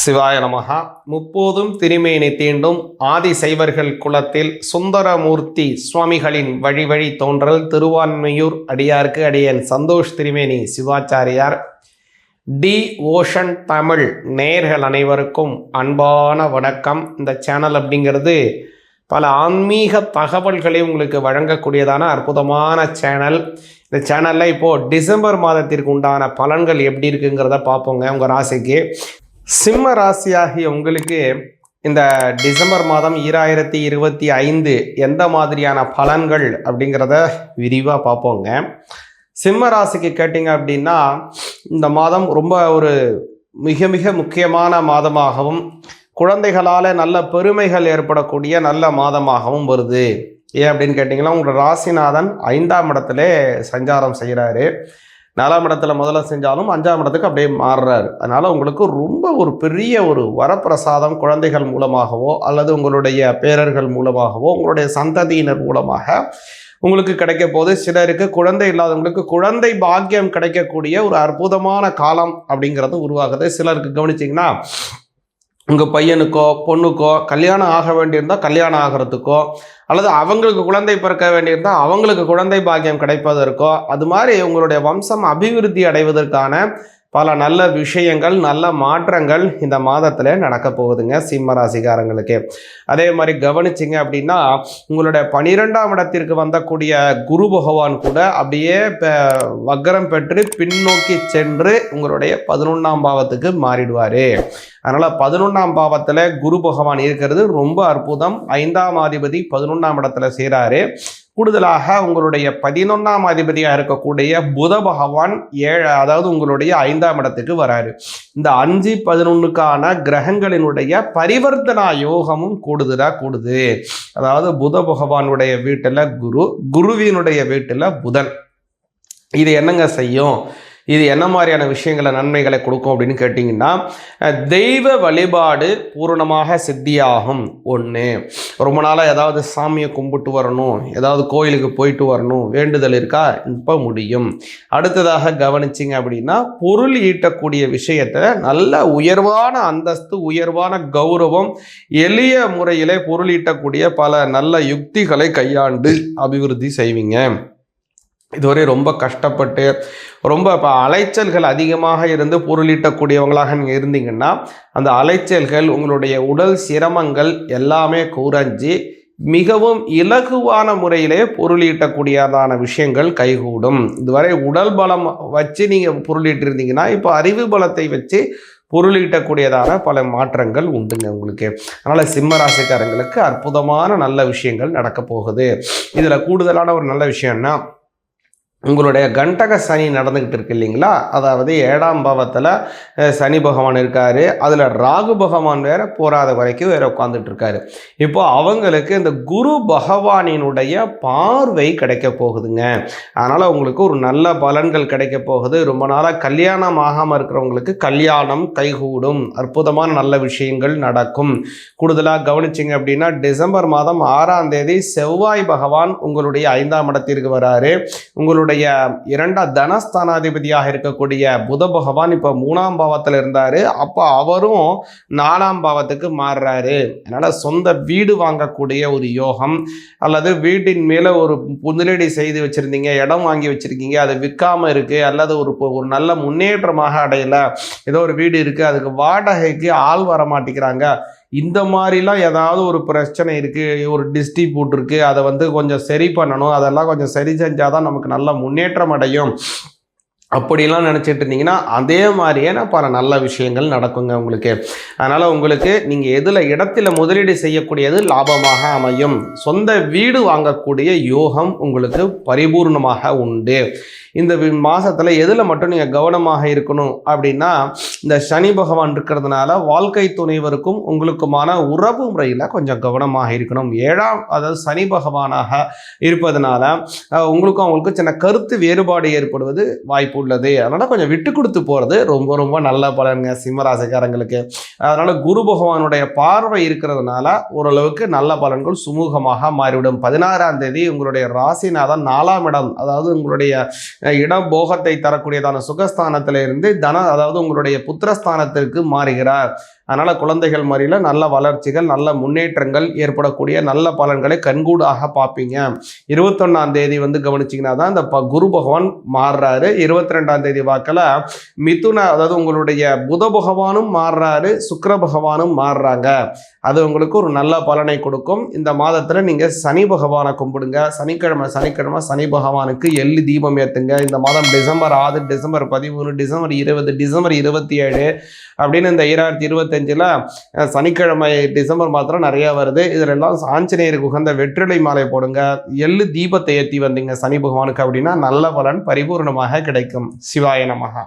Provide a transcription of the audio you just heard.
சிவாய நமகா முப்போதும் திருமேனி தீண்டும் ஆதி சைவர்கள் குலத்தில் சுந்தரமூர்த்தி சுவாமிகளின் வழி வழி தோன்றல் திருவான்மையூர் அடியாருக்கு அடியன் சந்தோஷ் திருமேனி சிவாச்சாரியார். டி. ஓஷன் தமிழ் நேர்கள் அனைவருக்கும் அன்பான வணக்கம். இந்த சேனல் அப்படிங்கிறது பல ஆன்மீக தகவல்களை உங்களுக்கு வழங்கக்கூடியதான அற்புதமான சேனல். இந்த சேனலில் இப்போது டிசம்பர் மாதத்திற்கு உண்டான பலன்கள் எப்படி இருக்குங்கிறத பார்ப்போங்க உங்கள் ராசிக்கு. சிம்ம ராசியாகிய உங்களுக்கு இந்த டிசம்பர் மாதம் ஈராயிரத்தி இருபத்தி ஐந்து எந்த மாதிரியான பலன்கள் அப்படிங்கிறத விரிவாக பார்ப்போங்க. சிம்ம ராசிக்கு கேட்டிங்க அப்படின்னா இந்த மாதம் ரொம்ப ஒரு மிக மிக முக்கியமான மாதமாகவும் குழந்தைகளால் நல்ல பெருமைகள் ஏற்படக்கூடிய நல்ல மாதமாகவும் வருது. ஏன் அப்படின்னு கேட்டிங்கன்னா உங்களோட ராசிநாதன் ஐந்தாம் இடத்துல சஞ்சாரம் செய்கிறாரு நாலாம் இடத்துல முதல்ல செஞ்சாலும் அஞ்சாம் இடத்துக்கு அப்படியே மாறுறாரு. அதனால் உங்களுக்கு ரொம்ப ஒரு பெரிய ஒரு வரப்பிரசாதம் குழந்தைகள் மூலமாகவோ அல்லது உங்களுடைய பேரர்கள் மூலமாகவோ உங்களுடைய சந்ததியினர் மூலமாக உங்களுக்கு கிடைக்க போது சிலருக்கு குழந்தை இல்லாதவங்களுக்கு குழந்தை பாக்கியம் கிடைக்கக்கூடிய ஒரு அற்புதமான காலம் அப்படிங்கிறது உருவாகுது. சிலருக்கு கவனிச்சிங்கன்னா உங்கள் பையனுக்கோ பொண்ணுக்கோ கல்யாணம் ஆக வேண்டியிருந்தால் கல்யாணம் ஆகிறதுக்கோ அல்லது அவங்களுக்கு குழந்தை பிறக்க வேண்டியிருந்தால் அவங்களுக்கு குழந்தை பாக்கியம் கிடைப்பதற்கோ அது மாதிரி உங்களுடைய வம்சம் அபிவிருத்தி அடைவதற்கான பல நல்ல விஷயங்கள் நல்ல மாற்றங்கள் இந்த மாதத்தில் நடக்க போகுதுங்க சிம்ம ராசிகாரங்களுக்கு அதே மாதிரி கவனிச்சிங்க அப்படின்னா உங்களுடைய பனிரெண்டாம் இடத்திற்கு வந்தக்கூடிய குரு பகவான் கூட அப்படியே வக்கரம் பெற்று பின்னோக்கி சென்று உங்களுடைய பதினொன்றாம் பாவத்துக்கு மாறிடுவார். அதனால் பதினொன்றாம் பாவத்தில் குரு பகவான் இருக்கிறது ரொம்ப அற்புதம். ஐந்தாம் அதிபதி பதினொன்றாம் இடத்துல செய்கிறாரு கூடுதலாக உங்களுடைய பதினொன்றாம் அதிபதியாக இருக்கக்கூடிய புத பகவான் ஏழு அதாவது உங்களுடைய ஐந்தாம் இடத்துக்கு வராரு. இந்த அஞ்சு பதினொன்றுக்கான கிரகங்களினுடைய பரிவர்த்தனா யோகமும் கூடுதலாக கூடுது. அதாவது புத பகவானுடைய வீட்டில் குரு குருவினுடைய வீட்டில் புதன். இது என்னங்க செய்யும்? இது என்ன மாதிரியான விஷயங்களை நன்மைகளை கொடுக்கும் அப்படின்னு கேட்டிங்கன்னா தெய்வ வழிபாடு பூரணமாக சித்தியாகும். ஒன்று ரொம்ப நாளாக ஏதாவது சாமியை கும்பிட்டு வரணும் ஏதாவது கோயிலுக்கு போயிட்டு வரணும் வேண்டுதல் இருக்கா? இப்போ முடியும். அடுத்ததாக கவனிச்சிங்க அப்படின்னா பொருள் ஈட்டக்கூடிய விஷயத்தை நல்ல உயர்வான அந்தஸ்து உயர்வான கௌரவம் எளிய முறையிலே பொருள் ஈட்டக்கூடிய பல நல்ல யுக்திகளை கையாண்டு அபிவிருத்தி செய்வீங்க. இதுவரை ரொம்ப கஷ்டப்பட்டு ரொம்ப இப்போ அலைச்சல்கள் அதிகமாக இருந்து பொருளீட்டக்கூடியவங்களாக நீங்கள் இருந்தீங்கன்னா அந்த அலைச்சல்கள் உங்களுடைய உடல் சிரமங்கள் எல்லாமே குறைஞ்சி மிகவும் இலகுவான முறையிலே பொருளீட்டக்கூடியதான விஷயங்கள் கைகூடும். இதுவரை உடல் பலம் வச்சு நீங்கள் பொருளீட்டிருந்தீங்கன்னா இப்போ அறிவு பலத்தை வச்சு பொருளீட்டக்கூடியதான பல மாற்றங்கள் உண்டுங்க உங்களுக்கு. அதனால் சிம்ம ராசிக்காரங்களுக்கு அற்புதமான நல்ல விஷயங்கள் நடக்க போகுது. இதில் கூடுதலான ஒரு நல்ல விஷயம்னா உங்களுடைய கண்டக சனி நடந்துக்கிட்டு இருக்கு இல்லைங்களா? அதாவது ஏழாம் பாவத்தில் சனி பகவான் இருக்கார். அதில் ராகு பகவான் வேற போராத வரைக்கும் வேற உட்காந்துட்டு இருக்காரு. இப்போ அவங்களுக்கு இந்த குரு பகவானினுடைய பார்வை கிடைக்க போகுதுங்க. அதனால் உங்களுக்கு ஒரு நல்ல பலன்கள் கிடைக்க போகுது. ரொம்ப நாளாக கல்யாணம் ஆகாமல் இருக்கிறவங்களுக்கு கல்யாணம் கைகூடும். அற்புதமான நல்ல விஷயங்கள் நடக்கும். கூடுதலாக கவனிச்சிங்க அப்படின்னா டிசம்பர் மாதம் ஆறாம் தேதி செவ்வாய் பகவான் உங்களுடைய ஐந்தாம் இடத்திற்கு வராரு. உங்களுடைய உங்களுடைய இரண்டாம் தனஸ்தானாதிபதியாக இருக்கக்கூடிய புத பகவான் இப்போ மூணாம் பாவத்தில் இருந்தார். அப்போ அவரும் நாலாம் பாவத்துக்கு மாறுறாரு. அதனால் சொந்த வீடு வாங்கக்கூடிய ஒரு யோகம் அல்லது வீட்டின் மேலே ஒரு முதலீடு செய்து வச்சுருந்தீங்க இடம் வாங்கி வச்சுருக்கீங்க அது விற்காமல் இருக்குது அல்லது ஒரு ஒரு நல்ல முன்னேற்றமாக அடையலை ஏதோ ஒரு வீடு இருக்குது அதுக்கு வாடகைக்கு ஆள் வர மாட்டேங்கிறாங்க. இந்த மாதிரிலாம் ஏதாவது ஒரு பிரச்சனை இருக்குது ஒரு டிஸ்ட்ரிபியூட் இருக்குது அதை வந்து கொஞ்சம் சரி பண்ணணும் அதெல்லாம் கொஞ்சம் சரி செஞ்சால் தான் நமக்கு நல்ல முன்னேற்றம் அடையும். அப்படிலாம் நினச்சிட்டு இருந்தீங்கன்னா அதே மாதிரியே பல நல்ல விஷயங்கள் நடக்குங்க உங்களுக்கு. அதனால் உங்களுக்கு நீங்கள் எதில் இடத்துல முதலீடு செய்யக்கூடியது லாபமாக அமையும். சொந்த வீடு வாங்கக்கூடிய யோகம் உங்களுக்கு பரிபூர்ணமாக உண்டு. இந்த மாதத்தில் எதில் மட்டும் நீங்கள் கவனமாக இருக்கணும் அப்படின்னா இந்த சனி பகவான் இருக்கிறதுனால வாழ்க்கை துணைவருக்கும் உங்களுக்குமான உறவு முறையில் கொஞ்சம் கவனமாக இருக்கணும். ஏழாம் அதாவது சனி பகவானாக இருப்பதனால உங்களுக்கும் அவங்களுக்கும் சின்ன கருத்து வேறுபாடு ஏற்படுவது வாய்ப்பு உள்ளது. அதனால் கொஞ்சம் விட்டு கொடுத்து போகிறது ரொம்ப ரொம்ப நல்ல பலனுங்க சிம்மராசிக்காரங்களுக்கு அதனால் குரு பகவானுடைய பார்வை இருக்கிறதுனால ஓரளவுக்கு நல்ல பலன்கள் சுமூகமாக மாறிவிடும். பதினாறாம் தேதி உங்களுடைய ராசிநாதன் நாலாம் இடம் அதாவது உங்களுடைய இடம் போகத்தை தரக்கூடியதான சுகஸ்தானத்தில இருந்து தன அதாவது உங்களுடைய புத்திரஸ்தானத்திற்கு மாறுகிறார். அதனால் குழந்தைகள் மாதிரியில் நல்ல வளர்ச்சிகள் நல்ல முன்னேற்றங்கள் ஏற்படக்கூடிய நல்ல பலன்களை கண்கூடாக பார்ப்பீங்க. இருபத்தொன்னாம் தேதி வந்து கவனிச்சிங்கன்னா தான் இந்த ப- குரு பகவான் மாறுறாரு. இருபத்தி ரெண்டாம் தேதி வாக்கில் மிதுன அதாவது உங்களுடைய புத பகவானும் மாறுறாரு சுக்கர பகவானும் மாறுறாங்க. அது உங்களுக்கு ஒரு நல்ல பலனை கொடுக்கும். இந்த மாதத்தில் நீங்கள் சனி பகவானை கும்பிடுங்க. சனிக்கிழமை சனிக்கிழமை சனி பகவானுக்கு எள்ளு தீபம் ஏற்றுங்க இந்த மாதம் டிசம்பர் ஆறு டிசம்பர் பதிமூணு டிசம்பர் இருபது டிசம்பர் இருபத்தி ஏழு அப்படின்னு இந்த ஈராயிரத்தி இருபத்தஞ்சில் சனிக்கிழமை டிசம்பர் மாத்திரம் நிறைய வருது. இதிலெல்லாம் ஆஞ்சநேயருக்கு உகந்த வெற்றிலை மாலை போடுங்க. எள்ளு தீபத்தை ஏற்றி வந்தீங்க சனி பகவானுக்கு அப்படின்னா நல்ல பலன் பரிபூர்ணமாக கிடைக்கும். சிவாய நமகா